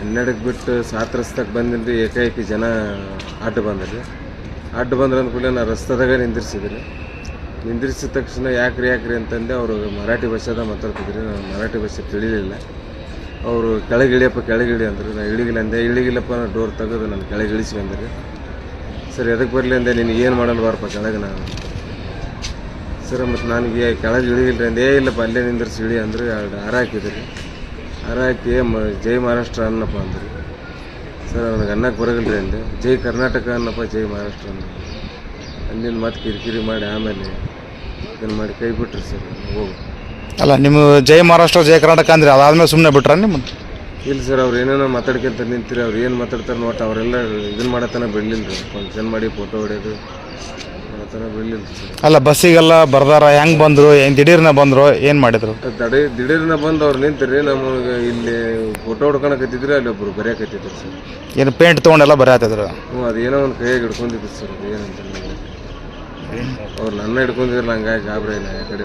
ಹನ್ನೆರಡಕ್ಕೆ ಬಿಟ್ಟು ಸಾತ್ರಸ್ತಕ್ಕೆ ಬಂದಿಲ್ರಿ ಏಕಾಏಕಿ ಜನ ಅಡ್ಡ ಬಂದ್ರಿ ಅಡ್ಡ ಬಂದ್ರೆ ಅಂದ್ಕೂಡಲೇ ನಾ ರಸ್ತದಾಗ ನಿಂದಿರ್ಸಿದ್ರಿ. ನಿಂದಿರ್ಸಿದ ತಕ್ಷಣ ಯಾಕ್ರಿ ಯಾಕ್ರಿ ಅಂತಂದೆ ಅವರು ಮರಾಠಿ ಭಾಷೆದಾಗ ಮಾತಾಡ್ತಿದ್ರಿ. ನಾನು ಮರಾಠಿ ಭಾಷೆ ತಿಳಿಲಿಲ್ಲ. ಅವರು ಕೆಳಗೆ ಇಳಿಯಪ್ಪ ಕೆಳಗೆ ಅಂದರು. ನಾನು ಇಳಿಗಿಲ್ಲ ಅಂದೆ. ಇಳಿಗಿಲ್ಲಪ್ಪ ನಾನು ಡೋರ್ ತೆಗೆದು ನಾನು ಕೆಳಗೆ ಇಳಿಸ್ಕೊಂಡ್ರಿ ಸರ್ ಎದಕ್ಕೆ ಬರಲಿ ಅಂದೆ? ನಿನಗೆ ಏನು ಮಾಡಲ್ಲ ಬಾರಪ್ಪ ಕೆಳಗೆ ನಾನು? ಸರ್, ಮತ್ತು ನನಗೆ ಕೆಳಗೆ ಇಳಿಗಿಲ್ರಿ ಅಂದೆ. ಏ, ಇಲ್ಲಪ್ಪ, ಅಲ್ಲೇ ನಿಂದಿರ್ಸಿ ಇಳಿ ಅಂದ್ರೆ. ಎರಡು ಹಾರ ಹಾಕಿದ್ರಿ. ಹಾರ ಹಾಕಿ ಮ ಜೈ ಮಹಾರಾಷ್ಟ್ರ ಅನ್ನಪ್ಪ ಅಂದ್ರಿ. ಸರ್ ನನಗೆ ಅನ್ನಕ್ಕೆ ಬರೋಗಿಲ್ರಿ ಅಂದೆ. ಜೈ ಕರ್ನಾಟಕ ಅನ್ನಪ್ಪ ಜೈ ಮಹಾರಾಷ್ಟ್ರ ಅನ್ನ ಅಲ್ಲಿಂದ ಮತ್ತೆ ಕಿರಿಕಿರಿ ಮಾಡಿ ಆಮೇಲೆ ಇದನ್ನು ಮಾಡಿ ಕೈ ಬಿಟ್ರಿ ಸರ್ ಹೋಗು. ಅಲ್ಲ ನಿಮ್ಮ ಜೈ ಮಹಾರಾಷ್ಟ್ರ ಜೈ ಕರ್ನಾಟಕ ಅಂದ್ರೆ ಅದಾದ್ಮೇಲೆ ಸುಮ್ಮನೆ ಬಿಟ್ರ ನಿಮ್ಮ? ಇಲ್ಲ ಸರ್ ಅವ್ರು ಏನೇನೋ ಮಾತಾಡ್ಕೊಂತ ನಿಂತಿರಿ ಅವ್ರು ಏನು ಮಾತಾಡ್ತಾರೆ ನೋಟ ಅವರೆಲ್ಲ ಇದನ್ನ ಮಾಡತನ ಬಿಡಲಿಲ್ಲ ರೀ ಫಂಕ್ಷನ್ ಮಾಡಿ ಫೋಟೋ ಹೊಡೆಯೋದು. ಅಲ್ಲ ಬಸ್ಸಿಗೆಲ್ಲ ಬರ್ದಾರ ಹೆಂಗ್ ಬಂದ್ರು ಹೆಂಗ್ ದಿಢೀರ್ನ ಬಂದ್ರು ಏನು ಮಾಡಿದ್ರು? ತಡೆ ದಿಢೀರ್ನ ಬಂದು ಅವ್ರು ನಿಂತಿರಿ ನಮಗೆ ಇಲ್ಲಿ ಫೋಟೋ ಹೊಡ್ಕೊಳಕತ್ತಿದ್ರಿ ಅಲ್ಲಿ ಒಬ್ರು ಬರೆಯಕತ್ತಿದ್ರು ಸರ್. ಏನು ಪೇಂಟ್ ತೊಗೊಂಡೆಲ್ಲ ಬರೆಯತ್ತಿದ್ರು ಹ್ಞೂ ಅದೇನೋ ಒಂದು ಕೈಯಾಗಿ ಹಿಡ್ಕೊಂಡಿದ್ರು ಸರ್ ಏನಂತ. ಅವ್ರು ನನ್ನ ಹಿಡ್ಕೊಂಡಿದ್ರು ಹಂಗಾಗಿ ಗಾಬರಿ ಇಲ್ಲ ಆ ಕಡೆ